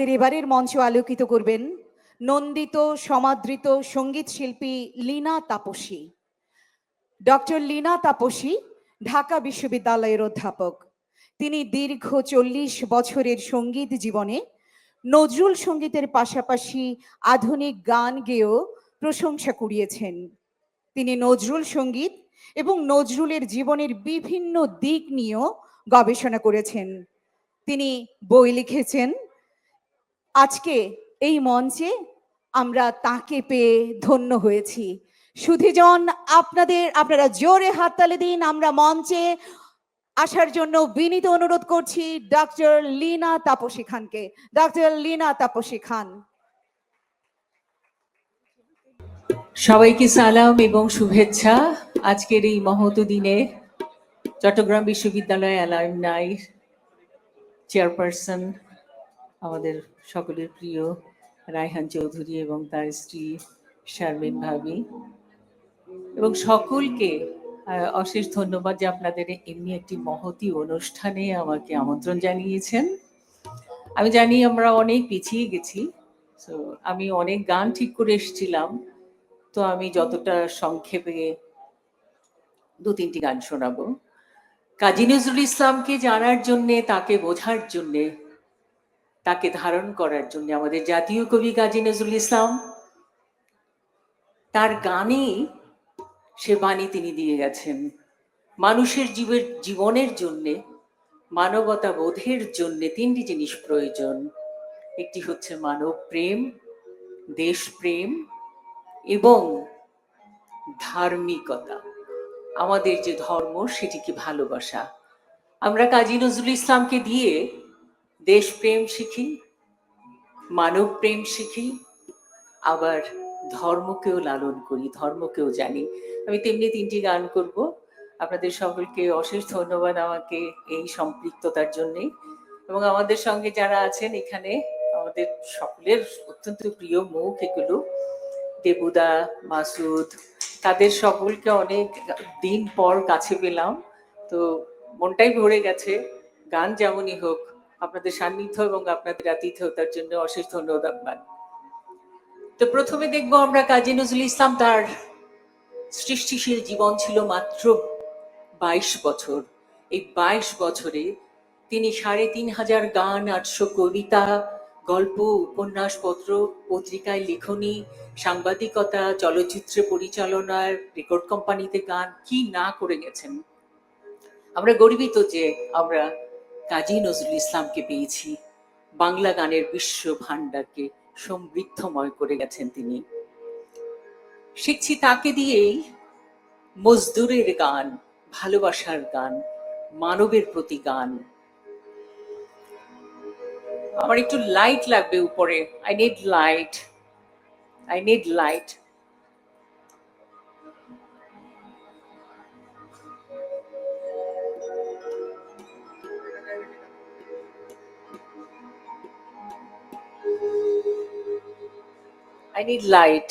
আমাদের এবারের মঞ্চ আলোকিত করবেন নন্দিত, সমাদৃত সংগীত শিল্পী লীনা তাপসী। ডক্টর লীনা তাপসী, ঢাকা বিশ্ববিদ্যালয়ের অধ্যাপক। তিনি দীর্ঘ চল্লিশ বছরের সংগীত জীবনে নজরুল সঙ্গীতের পাশাপাশি আধুনিক গান গেয়েও প্রশংসা কুড়িয়েছেন। তিনি নজরুল সংগীত এবং নজরুলের জীবনের বিভিন্ন দিক নিয়েও গবেষণা করেছেন। তিনি বই লিখেছেন আজকে এই মঞ্চে আমরা তাকে পেয়ে ধন্য হয়েছি। সুধীজন, আপনাদের, আপনারা জোরে হাততালি দিন। আমরা মঞ্চে আসার জন্য বিনীত অনুরোধ করছি ডক্টর লীনা তাপসী খানকে। ডক্টর লীনা তাপসী খান। সবাইকে সালাম এবং শুভেচ্ছা। আজকের এই মহৎ দিনে চট্টগ্রাম বিশ্ববিদ্যালয় অ্যালামনাই চেয়ারপারসন আমাদের সকলের প্রিয় রায়হান চৌধুরী এবং তার স্ত্রী শারমিন ভাবি। এবং সকলকে অশেষ ধন্যবাদ যে আপনাদের এমনি একটি মহতি অনুষ্ঠানে আমাকে আমন্ত্রণ জানিয়েছেন। আমি জানি আমরা অনেক পিছিয়ে গেছি তো আমি অনেক গান ঠিক করে এসেছিলাম, তো আমি যতটা সংক্ষেপে দু তিনটি গান শোনাবো। কাজী নজরুল ইসলামকে জানার জন্যে, তাকে বোঝার জন্যে তাকে ধারণ করার জন্য আমাদের জাতীয় কবি কাজী নজরুল ইসলাম, তার গানে সে বাণী তিনি দিয়ে গেছেন, মানুষের জীবের জীবনের জন্যে, মানবতা বোধের জন্যে তিনটি জিনিস প্রয়োজন। একটি হচ্ছে মানব প্রেম দেশপ্রেম এবং ধার্মিকতা। আমাদের যে ধর্ম, সেটিকে ভালোবাসা। আমরা কাজী নজরুল ইসলামকে দিয়ে দেশপ্রেম শিখি মানব প্রেম শিখি, আবার ধর্মকেও লালন করি, ধর্মকেও জানি। আমি তেমনি তিনটি গান করব। আপনাদের সকলকে অশেষ ধন্যবাদ আমাকে এই সম্পৃক্ততার জন্যে এবং আমাদের সঙ্গে যারা আছেন এখানে, আমাদের সকলের অত্যন্ত প্রিয় মুখ এগুলো, দেবুদা, মাসুদ, তাদের সকলকে অনেক দিন পর কাছে পেলাম। তো মনটাই ভরে গেছে, গান যেমনই হোক আপনাদের সান্নিধ্য এবং আপনাদের আতিথ্যতার জন্য অশেষ ধন্যবাদ। তো প্রথমে দেখব আমরা কাজী নজরুল ইসলাম, তার সৃষ্টিশীল জীবন ছিল মাত্র বাইশ বছর। এই বাইশ বছরে তিনি সাড়ে তিন হাজার গান, আটশো কবিতা, গল্প, উপন্যাসপত্র, পত্রিকায় লেখনী, সাংবাদিকতা, চলচ্চিত্রে পরিচালনার, রেকর্ড কোম্পানিতে গান, কি না করে গেছেন? আমরা গর্বিত যে আমরা কাজী নজরুল ইসলামকে পেয়েছি। বাংলা গানের বিশ্ব ভাণ্ডারকে সমৃদ্ধময় করে গেছেন তিনি। শিখছি তাকে দিয়েই মজদুরের গান, ভালোবাসার গান, মানবের প্রতি গান। আমার একটু লাইট লাগবে উপরে। I need light I need light I need light.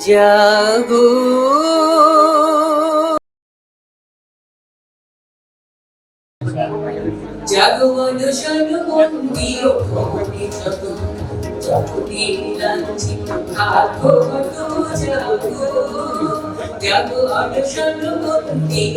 জাগো জাগো অনুসন মন্দির ভবনে যত যতটি লাঞ্ছি থাকো তো জাগো অনুসন মন্দির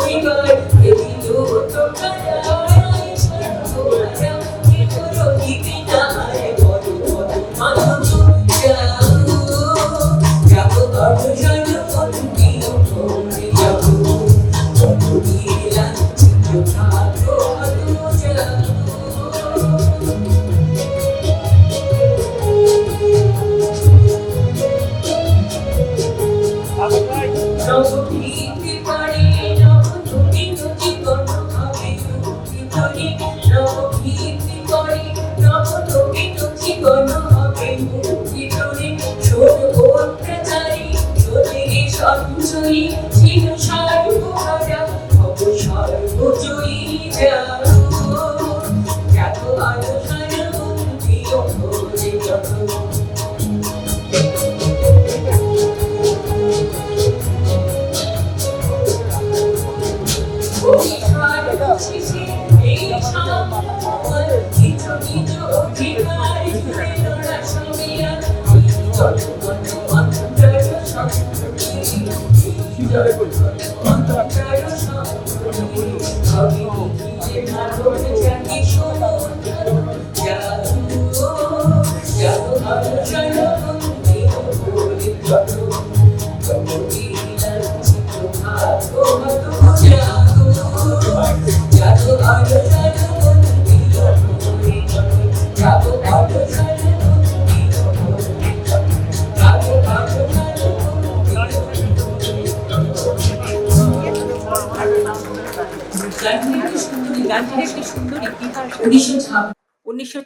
ছিল 和平。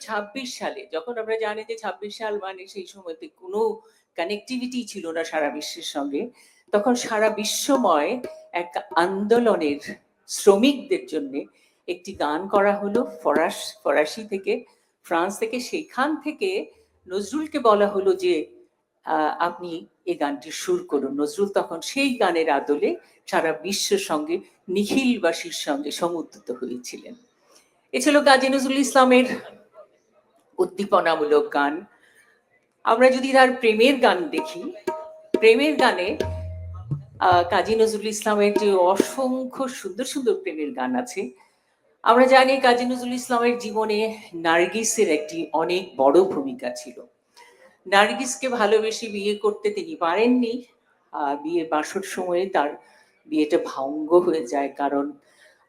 ছাব্বিশ সালে, যখন আমরা জানি যে ছাব্বিশ সাল মানে সেই সময়তে কোনো কানেক্টিভিটি ছিল না সারা বিশ্বের সঙ্গে, তখন সারা বিশ্বময় এক আন্দোলনের শ্রমিকদের জন্য একটি গান করা হলো ফরাস, ফরাসি থেকে, ফ্রান্স থেকে। সেখান থেকে নজরুলকে বলা হলো যে আপনি এই গানটি সুর করুন। নজরুল তখন সেই গানের আদলে সারা বিশ্বের সঙ্গে, নিখিলবাসীর সঙ্গে সমুদ্রিত হয়েছিলেন। এ ছিল কাজী নজরুল ইসলামের উদ্দীপনামূলক গান। আমরা যদি তার প্রেমের গান দেখি, প্রেমের গানে কাজী নজরুল ইসলামের যে অসংখ্য সুন্দর সুন্দর প্রেমের গান আছে, আমরা জানি কাজী নজরুল ইসলামের জীবনে নার্গিসের একটি অনেক বড় ভূমিকা ছিল। নার্গিসকে ভালোবেসে বিয়ে করতে তিনি পারেননি। বিয়ের বাসর সময়ে তার বিয়েটা ভঙ্গ হয়ে যায় কারণ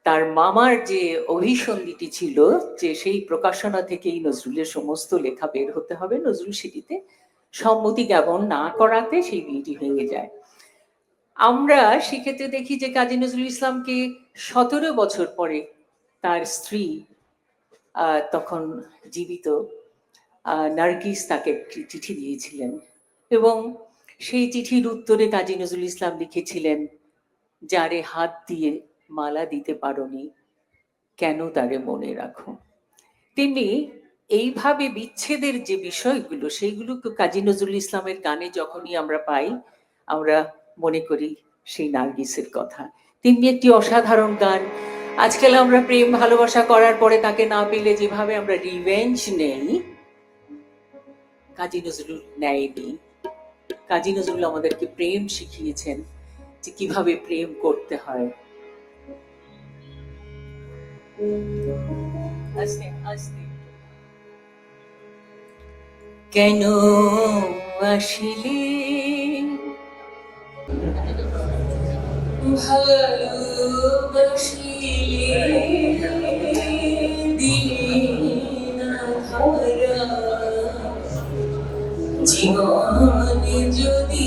তার মামার যে অভিসন্ধিটি ছিল, যে সেই প্রকাশনা থেকেই নজরুলের সমস্ত লেখা বের হতে হবে নজরুল সেটিতে। সম্মতি জ্ঞাপন না করাতে সেই বিয়েটি ভেঙে যায়। আমরা সেক্ষেত্রে দেখি যে কাজী নজরুল ইসলামকে সতেরো বছর পরে তার স্ত্রী তখন জীবিত নার্গিস তাকে একটি চিঠি দিয়েছিলেন। এবং সেই চিঠির উত্তরে কাজী নজরুল ইসলাম লিখেছিলেন, যারে হাত দিয়ে মালা দিতে পারোনি, কেন তারে মনে রাখো? তেমনি এইভাবে বিচ্ছেদের যে বিষয়গুলো, সেইগুলো কাজী নজরুল ইসলামের গানে যখনই আমরা পাই, আমরা মনে করি সেই নার্গিসের কথা। তিনি একটি অসাধারণ গান। আজকাল আমরা প্রেম, ভালোবাসা করার পরে তাকে না পেলে যেভাবে আমরা রিভেঞ্জ নেই, কাজী নজরুল নেয়নি। কাজী নজরুল আমাদেরকে প্রেম শিখিয়েছেন যে কীভাবে প্রেম করতে হয়। আস্তে আস্তে। কেন আসিলে? ভালোবাসিলে জীবনে যদি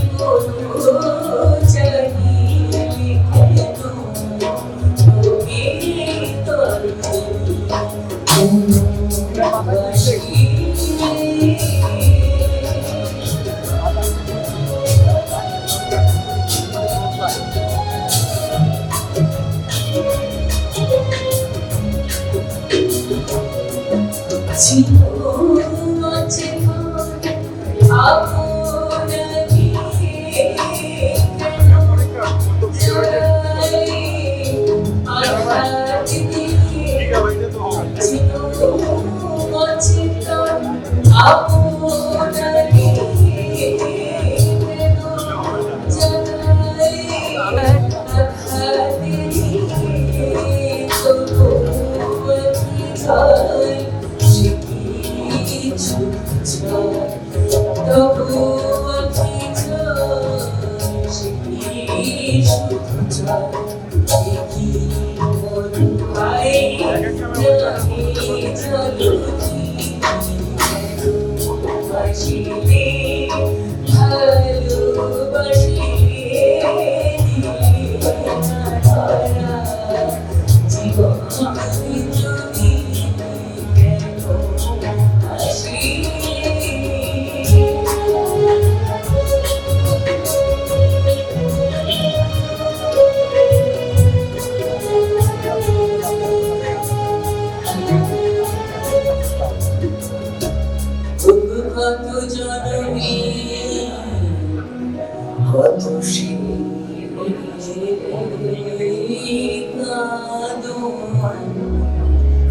好。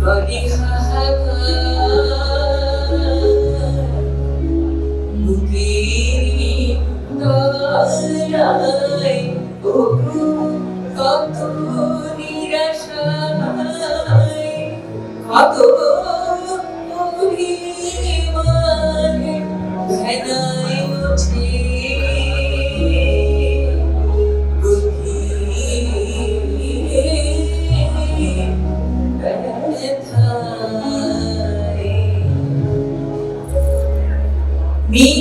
Kadihan mi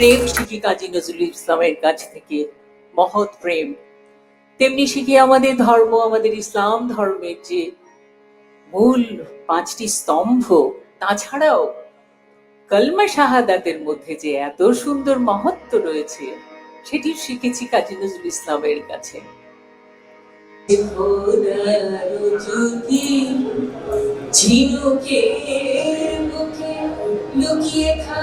প্রেম শিখি কাজী নজরুল ইসলামের কাছ থেকে মহৎ প্রেম। তেমনি শিখি আমাদের ধর্ম, আমাদের ইসলাম ধর্মের যে মূল পাঁচটি স্তম্ভ তাছাড়াও কলমা শাহাদাতের মধ্যে যে এত সুন্দর মহত্ব রয়েছে সেটি শিখেছি কাজী নজরুল ইসলামের কাছে। লুকিয়ে খা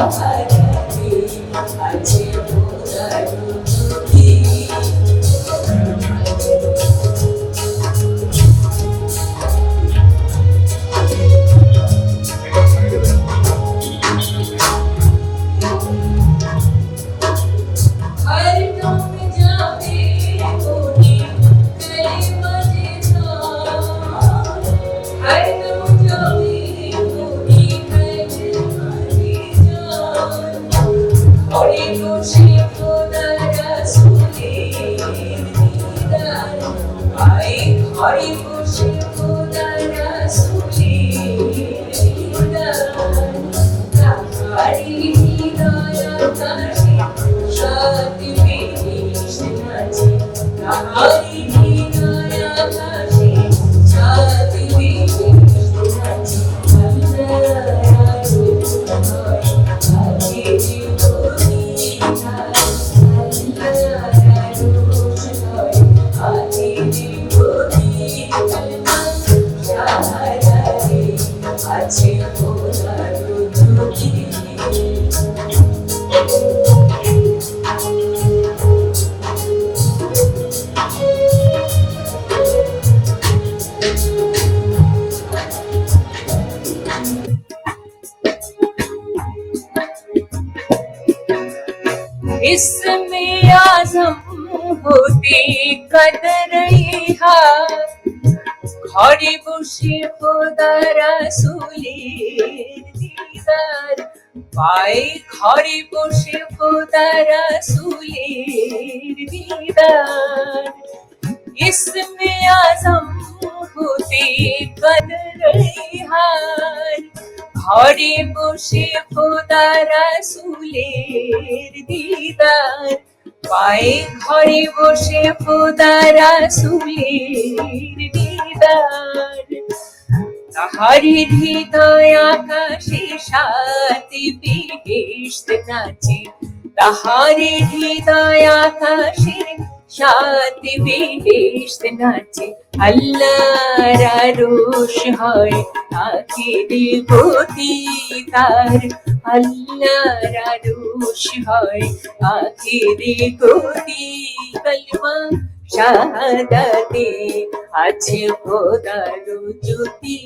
outside. ঘরে বসে খোদারা সুলে রাসুলের দিদার পায়ে ঘরে বসে খোদা রাসুলের দিদার ইসমে আজম হতে কর হার ঘরে বসে খোদা রাসুলের দিদার পায়ে ঘরে বসে খোদা রাসুলের দিদার তাহারি হৃদয় আকাশে সাথে বেহেশত নাচে। তাহারি হৃদয় আকাশে সাথে বেহেশত নাচে। আল্লাহর আরশ হয় আখিরি গতি তার। আল্লাহর আরশ হয় আখিরি গতি, কলমা শাহাদাতে আছে খোদার জ্যোতি।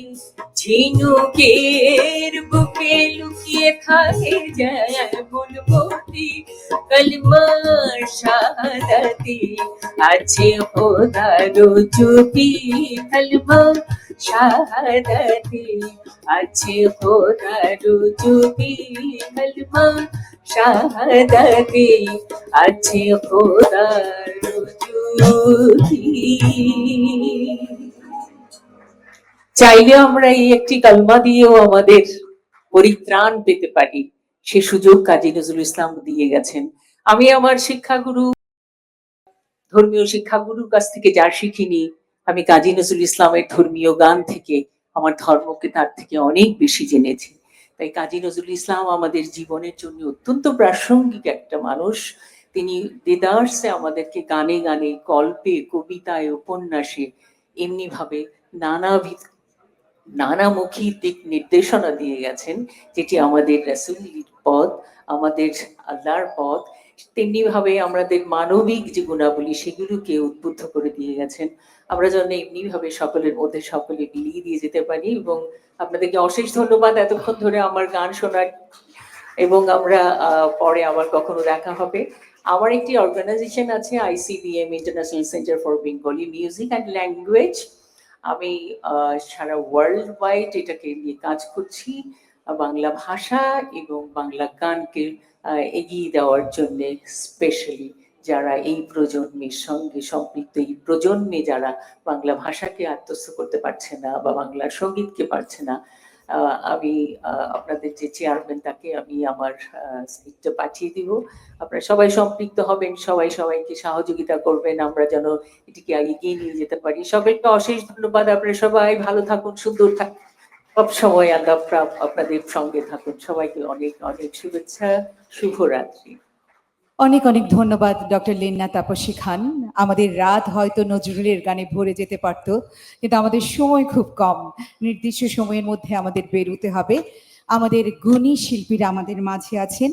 ঝিনুকের বুকে লুকিয়ে থাকে যায় বুলবতি কলমা শাহাদাতে আছে খোদার জ্যোতি। কলমা চাইলে আমরা এই একটি কালমা দিয়েও আমাদের পরিত্রাণ পেতে পারি সে সুযোগ কাজী নজরুল ইসলাম দিয়ে গেছেন আমি আমার শিক্ষাগুরু ধর্মীয় শিক্ষাগুরুর কাছ থেকে যা শিখিনি আমি কাজী নজরুল ইসলামের ধর্মীয় গান থেকে, আমার ধর্মকে তার থেকে অনেক বেশি জেনেছি। তাই কাজী নজরুল ইসলাম আমাদের জীবনের জন্য অত্যন্ত প্রাসঙ্গিক একটা মানুষ। তিনি দেদার্সে আমাদেরকে গানে গানে, গল্পে, কবিতায়, উপন্যাসে এমনি ভাবে নানাবিধ, নানামুখী দিক নির্দেশনা দিয়ে গেছেন, যেটি আমাদের রাসুলির পথ আমাদের আল্লাহর পথ তেমনি ভাবে আমাদের মানবিক যে গুণাবলী সেগুলোকে উদ্বুদ্ধ করে দিয়ে গেছেন। আমরা যেন এমনি ভাবে সকলের মধ্যে সকলে মিলিয়ে দিয়ে যেতে পারি এবং আপনাদেরকে অশেষ ধন্যবাদ এতক্ষণ ধরে আমার গান শোনার এবং আমরা পরে আবার কখনো দেখা হবে। আমার একটি অর্গানাইজেশন আছে ICBM international centre for Bengali music and language আমি সারা ওয়ার্ল্ড ওয়াইড এটাকে নিয়ে কাজ করছি। বাংলা ভাষা এবং বাংলা গানকে এগিয়ে দেওয়ার জন্য স্পেশালি যারা এই প্রজন্মের সঙ্গে সম্পৃক্ত, এই প্রজন্মে যারা বাংলা ভাষাকে আত্মস্থ করতে পারছে না বা বাংলা সঙ্গীতকে পারছে না আমি আপনাদের যে চেয়ারম্যান তাকে আমি আমার স্ক্রিপ্টটা পাঠিয়ে দিব। আপনারা সবাই সম্পৃক্ত হবেন, সবাই সবাইকে সহযোগিতা করবেন, আমরা যেন এটিকে এগিয়ে নিয়ে যেতে পারি। সকলকে অশেষ ধন্যবাদ, আপনারা সবাই ভালো থাকুন, সুন্দর থাকুন। সব সময় আল্লাহ আপনাদের সঙ্গে থাকুন। সবাইকে অনেক অনেক শুভেচ্ছা, শুভরাত্রি। অনেক অনেক ধন্যবাদ ডক্টর লিন্না তাপসী খান। আমাদের রাত হয়তো নজরুলের গানে ভরে যেতে পারত, কিন্তু আমাদের সময় খুব কম। নির্দিষ্ট সময়ের মধ্যে আমাদের বেরোতে হবে। আমাদের গুণী শিল্পীরা আমাদের মাঝে আছেন।